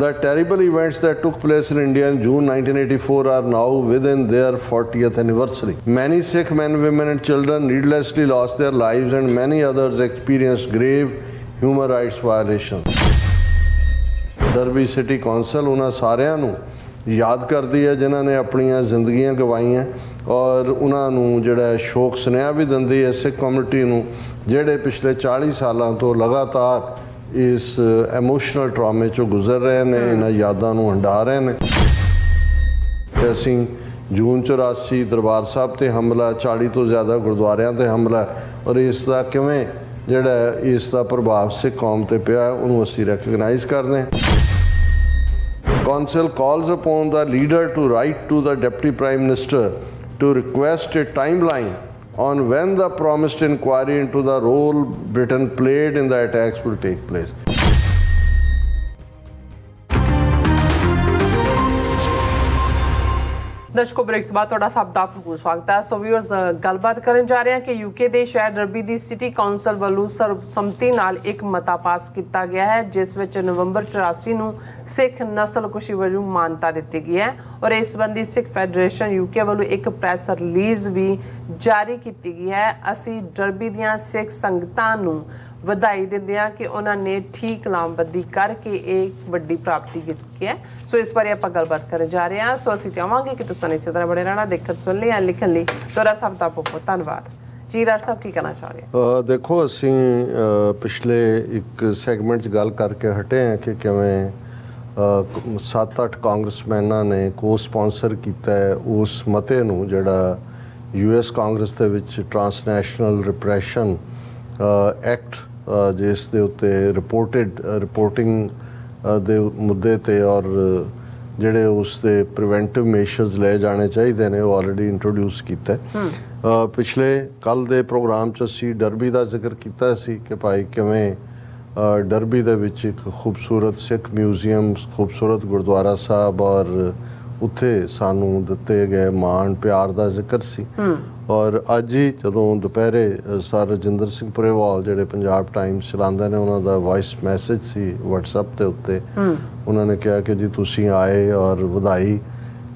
The terrible events that took place in India in June 1984 are now within their 40th anniversary. Many Sikh men, women, and children needlessly lost their lives, and many others experienced grave human rights violations. Derby city council ਉਹਨਾਂ ਸਾਰਿਆਂ ਨੂੰ ਯਾਦ ਕਰਦੀ ਹੈ ਜਿਨ੍ਹਾਂ ਨੇ ਆਪਣੀਆਂ ਜ਼ਿੰਦਗੀਆਂ ਗਵਾਈਆਂ ਔਰ ਉਹਨਾਂ ਨੂੰ ਜਿਹੜਾ ਹੈ ਸ਼ੋਕ ਸੁਨੇਹਾ ਵੀ ਦਿੰਦੀ ਹੈ ਸਿੱਖ ਕਮਿਊਨਿਟੀ ਨੂੰ ਜਿਹੜੇ ਪਿਛਲੇ 40 ਸਾਲਾਂ ਤੋਂ ਲਗਾਤਾਰ ਇਸ ਇਮੋਸ਼ਨਲ ਟਰਾਮੇ ਚੋਂ ਗੁਜ਼ਰ ਰਹੇ ਨੇ ਇਹਨਾਂ ਯਾਦਾਂ ਨੂੰ ਹੰਢਾ ਰਹੇ ਨੇ। ਅਸੀਂ ਜੂਨ 84 ਦਰਬਾਰ ਸਾਹਿਬ ਤੇ ਹਮਲਾ 40 ਤੋਂ ਜ਼ਿਆਦਾ ਗੁਰਦੁਆਰਿਆਂ ਤੇ ਹਮਲਾ ਔਰ ਇਸ ਦਾ ਕਿਵੇਂ ਜਿਹੜਾ ਇਸ ਦਾ ਪ੍ਰਭਾਵ ਸਿੱਖ ਕੌਮ ਤੇ ਪਿਆ ਉਹਨੂੰ ਅਸੀਂ ਰੈਕਗਨਾਈਜ਼ ਕਰਦੇ ਹਾਂ। Council calls upon the leader to write to the Deputy Prime Minister to request a timeline on when the promised inquiry into the role Britain played in the attacks will take place. ਦਰਸ਼ਕੋ, break ਤੋਂ ਬਾਅਦ ਤੁਹਾਡਾ ਸਭ ਦਾ ਭਰਪੂਰ ਸਵਾਗਤ ਹੈ। ਸੋ viewers ਗੱਲਬਾਤ ਕਰਨ ਜਾ ਰਹੇ ਹਾਂ ਕਿ ਯੂਕੇ ਦੇ ਸ਼ਹਿਰ ਡਰਬੀ ਦੀ ਸਿਟੀ ਕਾਉਂਸਲ ਵੱਲੋਂ ਸਰਬਸੰਮਤੀ ਨਾਲ ਇੱਕ ਮਤਾ ਪਾਸ ਕੀਤਾ ਗਿਆ ਹੈ, ਜਿਸ ਵਿੱਚ ਨਵੰਬਰ 84 ਨੂੰ ਸਿੱਖ ਨਸਲਕੁਸ਼ੀ ਵਜੋਂ ਮਾਨਤਾ ਦਿੱਤੀ ਗਈ ਹੈ ਔਰ ਇਸ ਸੰਬੰਧੀ ਸਿੱਖ ਫੈਡਰੇਸ਼ਨ ਯੂਕੇ ਵੱਲੋਂ ਇੱਕ ਪ੍ਰੈਸ ਰਿਲੀਜ਼ ਵੀ ਜਾਰੀ ਕੀਤੀ ਗਈ ਹੈ। ਅਸੀਂ ਡਰਬੀ ਦੀਆਂ ਸਿੱਖ ਸੰਗਤਾਂ ਨੂੰ ਵਧਾਈ ਦਿੰਦੇ ਹਾਂ ਕਿ ਉਹਨਾਂ ਨੇ ਠੀਕ ਲਾਮਬੰਦੀ ਕਰਕੇ ਇਹ ਵੱਡੀ ਪ੍ਰਾਪਤੀ ਕੀਤੀ ਹੈ। ਸੋ ਇਸ ਬਾਰੇ ਆਪਾਂ ਗੱਲਬਾਤ ਕਰਨ ਜਾ ਰਹੇ ਹਾਂ। ਸੋ ਅਸੀਂ ਚਾਹਾਂਗੇ ਕਿ ਤੁਸੀਂ ਇਸੇ ਤਰ੍ਹਾਂ ਬੜੇ ਰਹਿਣਾ, ਦੇਖਣ, ਸੁਣ ਲਈ ਜਾਂ ਲਿਖਣ ਲਈ। ਤੁਹਾਡਾ ਸਭ ਦਾ ਬਹੁਤ ਧੰਨਵਾਦ। ਜੀ, ਰਾਜ ਸਾਹਿਬ, ਕੀ ਕਹਿਣਾ ਚਾਹ ਰਹੇ ਦੇਖੋ, ਅਸੀਂ ਪਿਛਲੇ ਇੱਕ ਸੈਗਮੈਂਟ 'ਚ ਗੱਲ ਕਰਕੇ ਹਟੇ ਹਾਂ ਕਿ ਕਿਵੇਂ 7-8 ਕਾਂਗਰਸਮੈਨਾਂ ਨੇ ਕੋ ਸਪਾਂਸਰ ਕੀਤਾ ਹੈ ਉਸ ਮਤੇ ਨੂੰ, ਜਿਹੜਾ ਯੂਐਸ ਕਾਂਗਰਸ ਦੇ ਵਿੱਚ ਟਰਾਂਸਨੈਸ਼ਨਲ ਰਿਪਰੈਸ਼ਨ ਐਕਟ ਜਿਸ ਦੇ ਉੱਤੇ ਰਿਪੋਰਟਡ ਰਿਪੋਰਟਿੰਗ ਦੇ ਮੁੱਦੇ ਤੇ ਔਰ ਜਿਹੜੇ ਉਸ ਦੇ ਪ੍ਰੀਵੈਂਟਿਵ ਮੈਸ਼ਰਸ ਲਏ ਜਾਣੇ ਚਾਹੀਦੇ ਨੇ ਉਹ ਆਲਰੇਡੀ ਇੰਟਰੋਡਿਊਸ ਕੀਤਾ ਹੈ। ਪਿਛਲੇ ਕੱਲ ਦੇ ਪ੍ਰੋਗਰਾਮ 'ਚ ਅਸੀਂ ਡਰਬੀ ਦਾ ਜ਼ਿਕਰ ਕੀਤਾ ਸੀ ਕਿ ਭਾਈ ਕਿਵੇਂ ਡਰਬੀ ਦੇ ਵਿੱਚ ਇੱਕ ਖੂਬਸੂਰਤ ਸਿੱਖ ਮਿਊਜ਼ੀਅਮ ਖੂਬਸੂਰਤ ਗੁਰਦੁਆਰਾ ਸਾਹਿਬ ਔਰ ਉੱਥੇ ਸਾਨੂੰ ਦਿੱਤੇ ਗਏ ਮਾਣ ਪਿਆਰ ਦਾ ਜ਼ਿਕਰ ਸੀ। ਔਰ ਅੱਜ ਹੀ ਜਦੋਂ ਦੁਪਹਿਰੇ ਸਰ ਰਜਿੰਦਰ ਸਿੰਘ ਪੁਰੇਵਾਲ ਜਿਹੜੇ ਪੰਜਾਬ ਟਾਈਮਸ ਚਲਾਉਂਦੇ ਨੇ ਉਹਨਾਂ ਦਾ ਵਾਇਸ ਮੈਸੇਜ ਸੀ WhatsApp ਦੇ ਉੱਤੇ। ਉਹਨਾਂ ਨੇ ਕਿਹਾ ਕਿ ਜੀ ਤੁਸੀਂ ਆਏ ਔਰ ਵਧਾਈ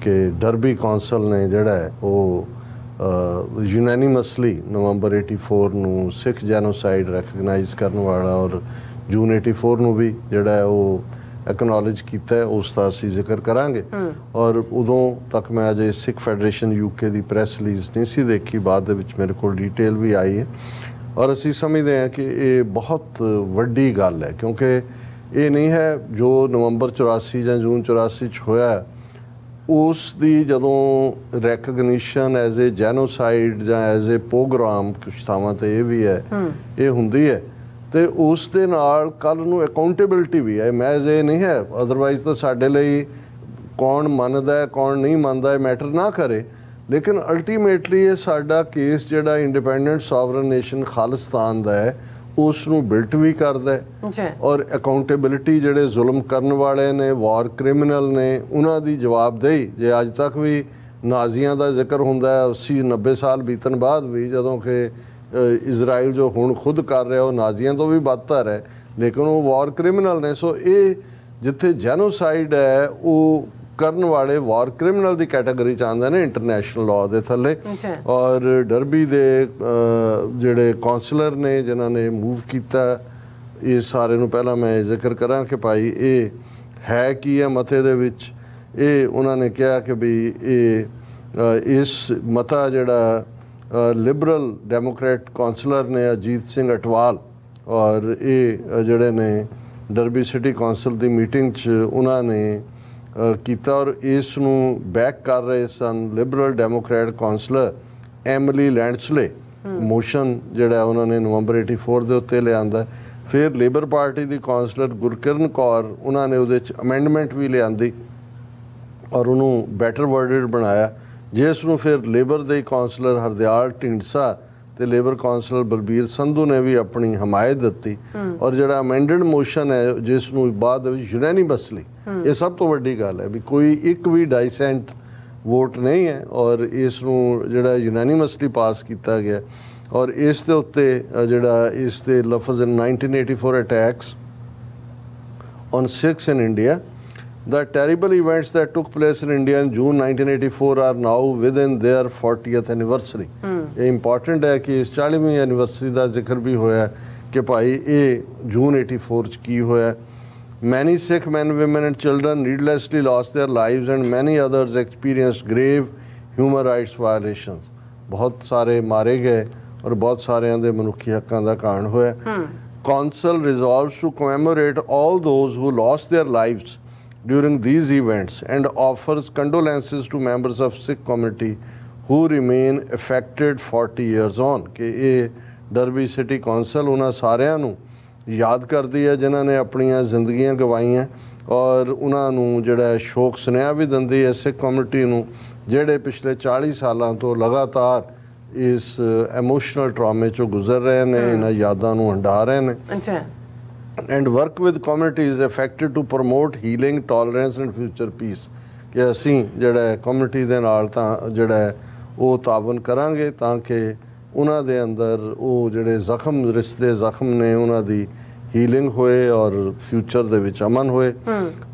ਕਿ ਡਰਬੀ ਕੌਂਸਲ ਨੇ ਜਿਹੜਾ ਉਹ ਯੂਨੈਨਿਮਸਲੀ ਨਵੰਬਰ 84 ਨੂੰ ਸਿੱਖ ਜੈਨੋਸਾਈਡ ਰੈਕਗਨਾਈਜ਼ ਕਰਨ ਵਾਲਾ ਔਰ ਜੂਨ 84 ਨੂੰ ਵੀ ਜਿਹੜਾ ਉਹ ਐਕਨੋਲਜ ਕੀਤਾ ਹੈ ਉਸ ਦਾ ਅਸੀਂ ਜ਼ਿਕਰ ਕਰਾਂਗੇ। ਔਰ ਉਦੋਂ ਤੱਕ ਮੈਂ ਅਜੇ ਸਿੱਖ ਫੈਡਰੇਸ਼ਨ ਯੂਕੇ ਦੀ ਪ੍ਰੈਸ ਰਿਲੀਜ਼ ਨਹੀਂ ਸੀ ਦੇਖੀ ਬਾਅਦ ਦੇ ਵਿੱਚ ਮੇਰੇ ਕੋਲ ਡਿਟੇਲ ਵੀ ਆਈ ਹੈ। ਔਰ ਅਸੀਂ ਸਮਝਦੇ ਹਾਂ ਕਿ ਇਹ ਬਹੁਤ ਵੱਡੀ ਗੱਲ ਹੈ ਕਿਉਂਕਿ ਇਹ ਨਹੀਂ ਹੈ ਜੋ ਨਵੰਬਰ 84 ਜਾਂ ਜੂਨ 84 ਚ ਹੋਇਆ ਉਸ ਦੀ ਜਦੋਂ ਰੈਕਗਨੀਸ਼ਨ ਐਜ਼ ਅ ਜੈਨੋਸਾਈਡ ਜਾਂ ਐਜ਼ ਅ ਪ੍ਰੋਗਰਾਮ ਕੁਛ ਥਾਵਾਂ ਤੇ ਇਹ ਵੀ ਹੈ। ਇਹ ਹੁੰਦੀ ਹੈ। ਤੇ ਉਸ ਦੇ ਨਾਲ ਕੱਲ ਨੂੰ ਅਕਾਊਂਟੇਬਿਲਟੀ ਵੀ ਹੈ। ਮੈਂ ਇਹ ਨਹੀਂ ਹੈ। ਅਦਰਵਾਈਜ਼ ਤਾਂ ਸਾਡੇ ਲਈ ਕੌਣ ਮੰਨਦਾ ਹੈ ਕੌਣ ਨਹੀਂ ਮੰਨਦਾ ਹੈ ਮੈਟਰ ਨਾ ਕਰੇ। ਲੇਕਿਨ ਅਲਟੀਮੇਟਲੀ ਇਹ ਸਾਡਾ ਕੇਸ ਜਿਹੜਾ ਇੰਡੀਪੈਂਡੈਂਟ ਸੋਵਰਨ ਨੇਸ਼ਨ ਖਾਲਿਸਤਾਨ ਦਾ ਹੈ ਉਸ ਨੂੰ ਬਿਲਟ ਵੀ ਕਰਦਾ ਹੈ। ਜੀ। ਔਰ ਅਕਾਊਂਟੇਬਿਲਿਟੀ ਜਿਹੜੇ ਜ਼ੁਲਮ ਕਰਨ ਵਾਲੇ ਨੇ ਵਾਰ ਕ੍ਰਿਮੀਨਲ ਨੇ ਉਹਨਾਂ ਦੀ ਜਵਾਬਦੇਹੀ ਜੇ ਅੱਜ ਤੱਕ ਵੀ ਨਾਜ਼ੀਆਂ ਦਾ ਜ਼ਿਕਰ ਹੁੰਦਾ ਹੈ 80 90 ਸਾਲ ਬੀਤਣ ਬਾਅਦ ਵੀ ਜਦੋਂ ਕਿ ਇਜ਼ਰਾਈਲ ਜੋ ਹੁਣ ਖੁਦ ਕਰ ਰਿਹਾ ਉਹ ਨਾਜ਼ੀਆਂ ਤੋਂ ਵੀ ਬਦਤਰ ਹੈ। ਲੇਕਿਨ ਉਹ ਵਾਰ ਕ੍ਰਿਮੀਨਲ ਨੇ ਸੋ ਇਹ ਜਿੱਥੇ ਜੈਨੋਸਾਈਡ ਹੈ ਉਹ ਕਰਨ ਵਾਲੇ ਵਾਰ ਕ੍ਰਿਮੀਨਲ ਦੀ ਕੈਟਾਗਰੀ ਚ ਆਉਂਦੇ ਨੇ ਇੰਟਰਨੈਸ਼ਨਲ ਲਾਅ ਦੇ ਥੱਲੇ। ਔਰ ਡਰਬੀ ਦੇ ਜਿਹੜੇ ਕਾਉਂਸਲਰ ਨੇ ਜਿਨ੍ਹਾਂ ਨੇ ਮੂਵ ਕੀਤਾ ਇਹ ਸਾਰੇ ਨੂੰ ਪਹਿਲਾਂ ਮੈਂ ਜ਼ਿਕਰ ਕਰਾਂ ਕਿ ਭਾਈ ਇਹ ਹੈ ਕੀ ਹੈ ਮਤੇ ਦੇ ਵਿੱਚ? ਇਹ ਉਹਨਾਂ ਨੇ ਕਿਹਾ ਕਿ ਵੀ ਇਹ ਇਸ ਮਤਾ ਜਿਹੜਾ ਲਿਬਰਲ ਡੈਮੋਕ੍ਰੇਟ ਕਾਉਂਸਲਰ ਨੇ ਅਜੀਤ ਸਿੰਘ ਅਟਵਾਲ ਔਰ ਇਹ ਜਿਹੜੇ ਨੇ ਡਰਬੀ ਸਿਟੀ ਕਾਉਂਸਲ ਦੀ ਮੀਟਿੰਗ 'ਚ ਉਹਨਾਂ ਨੇ ਕੀਤਾ ਔਰ ਇਸ ਨੂੰ ਬੈਕ ਕਰ ਰਹੇ ਸਨ Liberal Democrat councillor Emily Landsley motion ਜਿਹੜਾ ਉਹਨਾਂ ਨੇ ਨਵੰਬਰ 84 ਦੇ ਉੱਤੇ ਲਿਆਂਦਾ। ਫਿਰ ਲੇਬਰ ਪਾਰਟੀ ਦੀ ਕਾਉਂਸਲਰ ਗੁਰਕਿਰਨ ਕੌਰ ਉਹਨਾਂ ਨੇ ਉਹਦੇ ਚ ਅਮੈਂਡਮੈਂਟ ਵੀ ਲਿਆਂਦੀ ਔਰ ਉਹਨੂੰ ਬੈਟਰ ਵਰਡਡ ਬਣਾਇਆ। ਜਿਸ ਨੂੰ ਫਿਰ ਲੇਬਰ ਦੇ ਕਾਉਂਸਲਰ ਹਰਦਿਆਲ ਢਿੰਡਸਾ ਤੇ ਲੇਬਰ ਕਾਉਂਸਲਰ ਬਲਬੀਰ ਸੰਧੂ ਨੇ ਵੀ ਆਪਣੀ ਹਮਾਇਤ ਦਿੱਤੀ ਔਰ ਜਿਹੜਾ ਅਮੈਂਡਡ ਮੋਸ਼ਨ ਹੈ ਜਿਸ ਨੂੰ ਬਾਅਦ ਵਿੱਚ ਯੂਨੈਨਿਮਸਲੀ ਇਹ ਸਭ ਤੋਂ ਵੱਡੀ ਗੱਲ ਹੈ ਵੀ ਕੋਈ ਇੱਕ ਵੀ ਡਾਈਸੈਂਟ ਵੋਟ ਨਹੀਂ ਹੈ ਔਰ ਇਸ ਨੂੰ ਜਿਹੜਾ ਯੂਨੈਨਿਮਸਲੀ ਪਾਸ ਕੀਤਾ ਗਿਆ ਔਰ ਇਸ ਦੇ ਉੱਤੇ ਜਿਹੜਾ ਇਸ ਦੇ ਲਫ਼ਜ਼ 1984 attacks on Sikhs in India The terrible events that took place in India in June 1984 are now within their 40th anniversary. ਇਹ ਇੰਪੋਰਟੈਂਟ ਹੈ ਕਿ ਇਸ 40ਵੀਂ ਐਨੀਵਰਸਰੀ ਦਾ ਜ਼ਿਕਰ ਵੀ ਹੋਇਆ ਹੈ ਕਿ ਭਾਈ ਇਹ ਜੂਨ 84 ਚ ਕੀ ਹੋਇਆ ਹੈ। Many Sikh men, women, and children needlessly lost their lives, and many others experienced grave human rights violations. ਬਹੁਤ ਸਾਰੇ ਮਾਰੇ ਗਏ ਔਰ ਬਹੁਤ ਸਾਰਿਆਂ ਦੇ ਮਨੁੱਖੀ ਹੱਕਾਂ ਦਾ ਕਾਰਨ ਹੋਇਆ Council resolves to commemorate all those who lost their lives during these events and offers condolences to members of Sikh community who remain affected 40 years on. ਕਿ ਇਹ ਡਰਬੀ ਸਿਟੀ ਕੌਂਸਲ ਉਹਨਾਂ ਸਾਰਿਆਂ ਨੂੰ ਯਾਦ ਕਰਦੀ ਹੈ ਜਿਨ੍ਹਾਂ ਨੇ ਆਪਣੀਆਂ ਜ਼ਿੰਦਗੀਆਂ ਗਵਾਈਆਂ ਔਰ ਉਹਨਾਂ ਨੂੰ ਜਿਹੜਾ ਸ਼ੋਕ ਸੁਨੇਹਾ ਵੀ ਦਿੰਦੀ ਹੈ ਸਿੱਖ ਕਮਿਊਨਿਟੀ ਨੂੰ ਜਿਹੜੇ ਪਿਛਲੇ 40 ਸਾਲਾਂ ਤੋਂ ਲਗਾਤਾਰ ਇਸ ਇਮੋਸ਼ਨਲ ਟਰਾਮੇ ਚੋਂ ਗੁਜ਼ਰ ਰਹੇ ਨੇ ਇਹਨਾਂ ਯਾਦਾਂ ਨੂੰ ਹੰਢਾ ਰਹੇ ਨੇ। ਅੱਛਾ। And work with communities affected to promote healing tolerance and future peace ਕਿ ਅਸੀਂ ਜਿਹੜਾ ਕਮਿਊਨਿਟੀ ਦੇ ਨਾਲ ਤਾਂ ਜਿਹੜਾ ਉਹ ਤਾਵਨ ਕਰਾਂਗੇ ਤਾਂ ਕਿ ਉਹਨਾਂ ਦੇ ਅੰਦਰ ਉਹ ਜਿਹੜੇ ਜ਼ਖਮ ਰਿਸ਼ਤੇ ਜ਼ਖਮ ਨੇ ਉਹਨਾਂ ਦੀ ਹੀਲਿੰਗ ਹੋਏ ਔਰ ਫਿਊਚਰ ਦੇ ਵਿੱਚ ਅਮਨ ਹੋਏ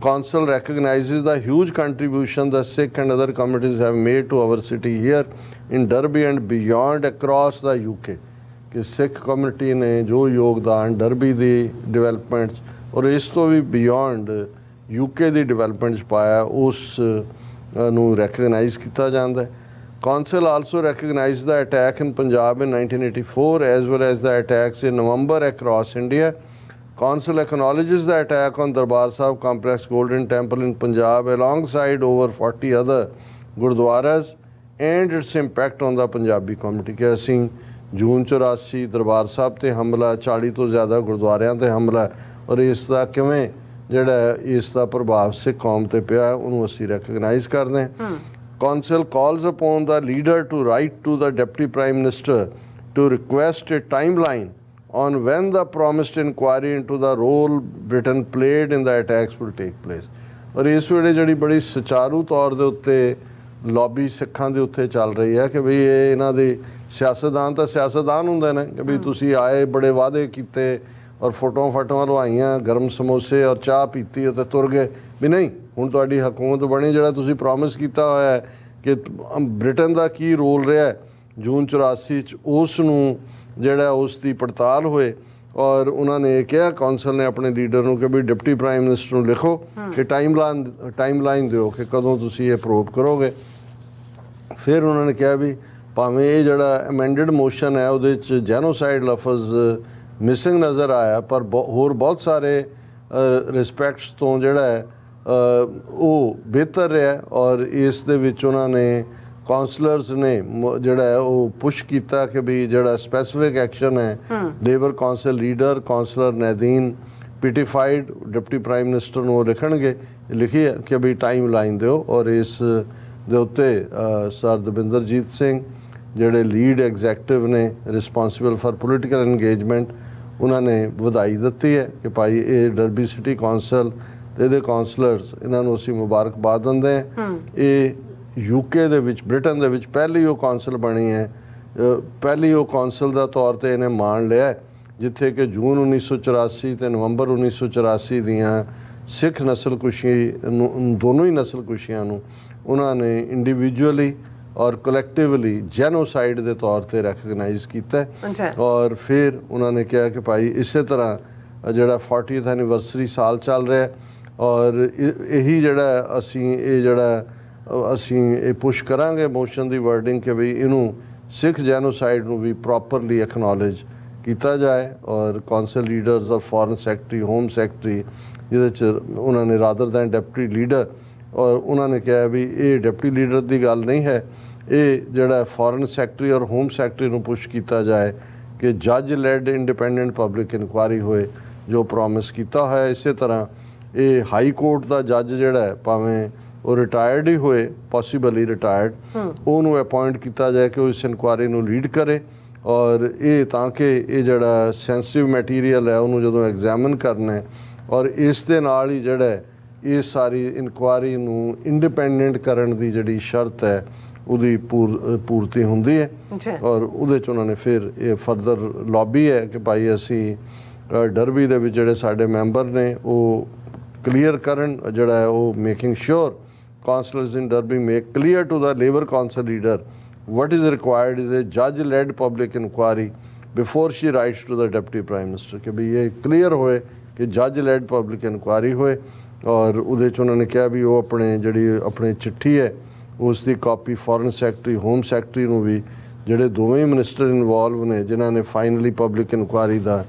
council recognizes the huge contribution the Sikh and other communities have made to our city here in Derby and beyond across the UK ਕਿ ਸਿੱਖ ਕਮਿਊਨਿਟੀ ਨੇ ਜੋ ਯੋਗਦਾਨ ਡਰਬੀ ਦੀ ਡਿਵੈਲਪਮੈਂਟ ਔਰ ਇਸ ਤੋਂ ਵੀ ਬਿਯੋਂਡ ਯੂਕੇ ਦੀ ਡਿਵੈਲਪਮੈਂਟ ਚ ਪਾਇਆ ਉਸ ਨੂੰ ਰੈਕਗਨਾਈਜ਼ ਕੀਤਾ ਜਾਂਦਾ ਹੈ council also recognise the attack in Punjab in 1984 as well as the attacks in November across India council acknowledges the attack on Darbar Sahib complex golden temple in Punjab alongside over 40 other gurdwaras and its impact on the Punjabi community ਕਿ ਅਸੀਂ ਜੂਨ 84 ਦਰਬਾਰ ਸਾਹਿਬ ਤੇ ਹਮਲਾ 40 ਤੋਂ ਜ਼ਿਆਦਾ ਗੁਰਦੁਆਰਿਆਂ ਤੇ ਹਮਲਾ ਔਰ ਇਸ ਦਾ ਕਿਵੇਂ ਜਿਹੜਾ ਇਸ ਦਾ ਪ੍ਰਭਾਵ ਸਿੱਖ ਕੌਮ ਤੇ ਪਿਆ ਉਹਨੂੰ ਅਸੀਂ ਰੈਕਗਨਾਈਜ਼ ਕਰਦੇ ਹਾਂ Council calls upon the leader to write to the Deputy Prime Minister to request a timeline on when the promised inquiry into the role Britain played in the attacks will take place. ਔਰ ਇਸ ਵੇਲੇ ਜਿਹੜੀ ਬੜੀ ਸੁਚਾਰੂ ਤੌਰ ਦੇ ਉੱਤੇ lobby ਸਿੱਖਾਂ ਦੇ ਉੱਤੇ ਚੱਲ ਰਹੀ ਹੈ ਕਿ ਵੀ ਇਹ ਇਹਨਾਂ ਦੇ ਸਿਆਸਤਦਾਨ ਤਾਂ ਸਿਆਸਤਦਾਨ ਹੁੰਦੇ ਨੇ ਕਿ ਵੀ ਤੁਸੀਂ ਆਏ ਬੜੇ ਵਾਅਦੇ ਕੀਤੇ ਔਰ ਫੋਟੋਆਂ ਫਟੋਆਂ ਲਵਾਈਆਂ ਗਰਮ ਸਮੋਸੇ ਔਰ ਚਾਹ ਪੀਤੀ ਅਤੇ ਤੁਰ ਗਏ। ਵੀ ਨਹੀਂ ਹੁਣ ਤੁਹਾਡੀ ਹਕੂਮਤ ਬਣੀ ਜਿਹੜਾ ਤੁਸੀਂ ਪ੍ਰੋਮਿਸ ਕੀਤਾ ਹੋਇਆ ਹੈ ਕਿ ਬ੍ਰਿਟਨ ਦਾ ਕੀ ਰੋਲ ਰਿਹਾ ਹੈ? ਜੂਨ 84 ਚ ਉਸ ਨੂੰ ਜਿਹੜਾ ਉਸ ਦੀ ਪੜਤਾਲ ਹੋਏ ਔਰ ਉਹਨਾਂ ਨੇ ਕਿਹਾ ਕੌਂਸਲ ਨੇ ਆਪਣੇ ਲੀਡਰ ਨੂੰ ਕਿ ਵੀ ਡਿਪਟੀ ਪ੍ਰਾਈਮ ਮਿਨਿਸਟਰ ਨੂੰ ਲਿਖੋ ਕਿ ਟਾਈਮਲਾਈਨ ਟਾਈਮਲਾਈਨ ਦਿਓ ਕਿ ਕਦੋਂ ਤੁਸੀਂ ਇਹ ਪ੍ਰੋਬ ਕਰੋਗੇ। ਫਿਰ ਉਹਨਾਂ ਨੇ ਕਿਹਾ ਵੀ ਭਾਵੇਂ ਇਹ ਜਿਹੜਾ ਅਮੈਂਡਡ ਮੋਸ਼ਨ ਹੈ ਉਹਦੇ ਚ ਜੈਨੋਸਾਈਡ ਲਫ਼ਜ਼ ਮਿਸਿੰਗ ਨਜ਼ਰ ਆਇਆ ਪਰ ਹੋਰ ਬਹੁਤ ਸਾਰੇ ਰਿਸਪੈਕਟਸ ਤੋਂ ਜਿਹੜਾ ਹੈ ਉਹ ਬਿਹਤਰ ਰਿਹਾ ਔਰ ਇਸ ਦੇ ਵਿੱਚ ਉਹਨਾਂ ਨੇ ਕਾਉਂਸਲਰਸ ਨੇ ਜਿਹੜਾ ਉਹ ਪੁਸ਼ ਕੀਤਾ ਕਿ ਵੀ ਜਿਹੜਾ ਸਪੈਸੀਫਿਕ ਐਕਸ਼ਨ ਹੈ labour council leader councillor Nadine Peatfield deputy prime minister ਨੂੰ ਉਹ ਲਿਖਣਗੇ ਲਿਖੀ ਹੈ ਕਿ ਵੀ ਟਾਈਮ ਲਾਈਨ ਦਿਓ ਔਰ ਇਸ ਦੇ ਉੱਤੇ ਸਰ ਦਵਿੰਦਰਜੀਤ ਸਿੰਘ ਜਿਹੜੇ ਲੀਡ ਐਗਜ਼ੈਕਟਿਵ ਨੇ ਰਿਸਪੌਂਸਿਬਲ ਫਾਰ ਪੋਲੀਟੀਕਲ ਇੰਗੇਜਮੈਂਟ ਉਹਨਾਂ ਨੇ ਵਧਾਈ ਦਿੱਤੀ ਹੈ ਕਿ ਭਾਈ ਇਹ ਡਰਬੀ ਸਿਟੀ ਕੌਂਸਲ ਤੇ ਇਹਦੇ ਕਾਉਂਸਲਰਸ ਇਹਨਾਂ ਨੂੰ ਅਸੀਂ ਮੁਬਾਰਕਬਾਦ ਦਿੰਦੇ ਹਾਂ। ਇਹ ਯੂਕੇ ਦੇ ਵਿੱਚ ਬ੍ਰਿਟਨ ਦੇ ਵਿੱਚ ਪਹਿਲੀ ਉਹ ਕੌਂਸਲ ਬਣੀ ਹੈ। ਪਹਿਲੀ ਉਹ ਕੌਂਸਲ ਦਾ ਤੌਰ ਤੇ ਇਹਨੇ ਮਾਣ ਲਿਆ ਜਿੱਥੇ ਕਿ ਜੂਨ 1984 ਤੇ ਨਵੰਬਰ 1984 ਦੀਆਂ ਸਿੱਖ ਨਸਲਕੁਸ਼ੀ ਨੂੰ ਦੋਨੋਂ ਹੀ ਨਸਲਕੁਸ਼ੀਆਂ ਨੂੰ ਉਹਨਾਂ ਨੇ ਇੰਡੀਵਿਜੂਅਲੀ ਔਰ ਕਲੈਕਟਿਵਲੀ ਜੈਨੋਸਾਈਡ ਦੇ ਤੌਰ ਤੇ ਰੈਕਗਨਾਈਜ਼ ਕੀਤਾ ਔਰ ਫਿਰ ਉਹਨਾਂ ਨੇ ਕਿਹਾ ਕਿ ਭਾਈ ਇਸੇ ਤਰ੍ਹਾਂ ਜਿਹੜਾ 40th ਐਨੀਵਰਸਰੀ ਸਾਲ ਚੱਲ ਰਿਹਾ ਔਰ ਇਹ- ਜਿਹੜਾ ਅਸੀਂ ਇਹ ਜਿਹੜਾ ਅਸੀਂ ਇਹ ਪੁਸ਼ ਕਰਾਂਗੇ ਮੋਸ਼ਨ ਦੀ ਵਰਡਿੰਗ ਕਿ ਵੀ ਇਹਨੂੰ ਸਿੱਖ ਜੈਨੋਸਾਈਡ ਨੂੰ ਵੀ ਪ੍ਰੋਪਰਲੀ ਐਕਨੋਲਜ ਕੀਤਾ ਜਾਏ ਔਰ ਕੌਂਸਲ ਲੀਡਰਸ ਔਰ ਫੋਰਨ ਸੈਕਟਰੀ ਹੋਮ ਸੈਕਟਰੀ ਜਿਹਦੇ ਚ ਉਹਨਾਂ ਨੇ ਰਾਦਰ ਦੈਨ ਡਿਪਟੀ ਲੀਡਰ ਔਰ ਉਹਨਾਂ ਨੇ ਕਿਹਾ ਵੀ ਇਹ ਡਿਪਟੀ ਲੀਡਰ ਦੀ ਗੱਲ ਨਹੀਂ ਹੈ, ਇਹ ਜਿਹੜਾ ਫੋਰਨ ਸੈਕਟਰੀ ਔਰ ਹੋਮ ਸੈਕਟਰੀ ਨੂੰ ਪੁਸ਼ ਕੀਤਾ ਜਾਏ ਕਿ ਜੱਜ ਲੈਡ ਇੰਡੀਪੈਂਡੈਂਟ ਪਬਲਿਕ ਇਨਕੁਆਰੀ ਹੋਏ, ਜੋ ਪ੍ਰੋਮਿਸ ਕੀਤਾ ਹੋਇਆ ਇਸੇ ਤਰ੍ਹਾਂ ਇਹ ਹਾਈ ਕੋਰਟ ਦਾ ਜੱਜ ਜਿਹੜਾ ਹੈ, ਭਾਵੇਂ ਉਹ ਰਿਟਾਇਰਡ ਹੀ ਹੋਏ ਪੋਸੀਬਲੀ ਰਿਟਾਇਰਡ ਉਹਨੂੰ ਅਪਾਇੰਟ ਕੀਤਾ ਜਾਏ ਕਿ ਉਹ ਇਸ ਇਨਕੁਆਰੀ ਨੂੰ ਲੀਡ ਕਰੇ ਔਰ ਇਹ ਤਾਂ ਕਿ ਇਹ ਜਿਹੜਾ ਸੈਂਸਿਟਿਵ ਮਟੀਰੀਅਲ ਹੈ ਉਹਨੂੰ ਜਦੋਂ ਐਗਜ਼ਾਮਿਨ ਕਰਨਾ ਹੈ ਔਰ ਇਸ ਦੇ ਨਾਲ ਹੀ ਜਿਹੜਾ ਇਹ ਸਾਰੀ ਇਨਕੁਆਰੀ ਨੂੰ ਇੰਡੀਪੈਂਡੈਂਟ ਕਰਨ ਦੀ ਜਿਹੜੀ ਸ਼ਰਤ ਹੈ ਉਹਦੀ ਪੂਰਤੀ ਹੁੰਦੀ ਹੈ ਔਰ ਉਹਦੇ ਚ ਉਹਨਾਂ ਨੇ ਫਿਰ ਇਹ ਫਰਦਰ ਲੌਬੀ ਹੈ ਕਿ ਭਾਈ ਅਸੀਂ ਡਰਬੀ ਦੇ ਵਿੱਚ ਜਿਹੜੇ ਸਾਡੇ ਮੈਂਬਰ ਨੇ ਉਹ ਕਲੀਅਰ ਕਰਨ ਜਿਹੜਾ ਹੈ ਉਹ making sure councillors in Derby make clear to the labour council leader what is required is a judge led public inquiry before she writes to the deputy prime minister. ਕਿ ਵੀ ਇਹ clear ਹੋਏ ਕਿ ਜੱਜ lead public inquiry ਹੋਏ ਔਰ ਉਹਦੇ ਚ ਉਹਨਾਂ ਨੇ ਕਿਹਾ ਵੀ ਉਹ ਆਪਣੇ ਜਿਹੜੀ ਆਪਣੀ ਚਿੱਠੀ ਹੈ ਉਸ ਦੀ copy foreign secretary home secretary ਨੂੰ ਵੀ ਜਿਹੜੇ ਦੋਵੇਂ ਮਿਨਿਸਟਰ ਇਨਵੋਲਵ ਨੇ ਜਿਨ੍ਹਾਂ ਨੇ ਫਾਈਨਲੀ ਪਬਲਿਕ ਇਨਕੁਆਇਰੀ ਦਾ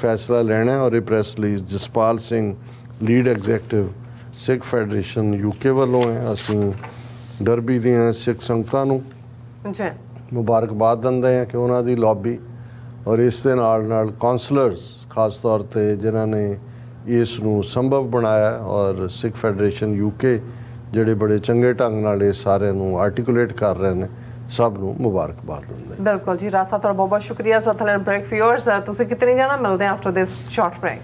ਫੈਸਲਾ ਲੈਣਾ ਹੈ ਔਰ ਇਹ press release Jaspal Singh lead executive Sikh federation UK ਵੱਲੋਂ ਹੈ ਅਸੀਂ ਡਰਬੀ ਦੀਆਂ ਸਿੱਖ ਸੰਗਤਾਂ ਨੂੰ ਜੀ ਮੁਬਾਰਕਬਾਦ ਦਿੰਦੇ ਹਾਂ ਕਿ ਉਹਨਾਂ ਦੀ ਲੌਬੀ ਔਰ ਇਸ ਦੇ ਨਾਲ ਨਾਲ ਕਾਉਂਸਲਰਸ ਖਾਸ ਤੌਰ ਤੇ ਜਿਨ੍ਹਾਂ ਨੇ ਇਸ ਨੂੰ ਸੰਭਵ ਬਣਾਇਆ ਔਰ ਸਿੱਖ ਫੈਡਰੇਸ਼ਨ ਯੂਕੇ ਜਿਹੜੇ ਬੜੇ ਚੰਗੇ ਢੰਗ ਨਾਲ ਇਹ ਸਾਰਿਆਂ ਨੂੰ ਆਰਟੀਕੂਲੇਟ ਕਰ ਰਹੇ ਨੇ ਸਭ ਨੂੰ ਮੁਬਾਰਕਬਾਦ ਦਿੰਦੇ। ਬਿਲਕੁਲ ਜੀ ਸਾਹਿਬ ਤੁਹਾਡਾ ਬਹੁਤ ਬਹੁਤ ਸ਼ੁਕਰੀਆ। ਸੋ ਬ੍ਰੇਕ ਫਿਊਅਰਸ ਤੁਸੀਂ ਕਿਤੇ ਨਹੀਂ ਜਾਣਾ? ਮਿਲਦੇ ਆਫਟਰ ਦਿਸ ਸ਼ਾਰਟ ਬ੍ਰੇਕ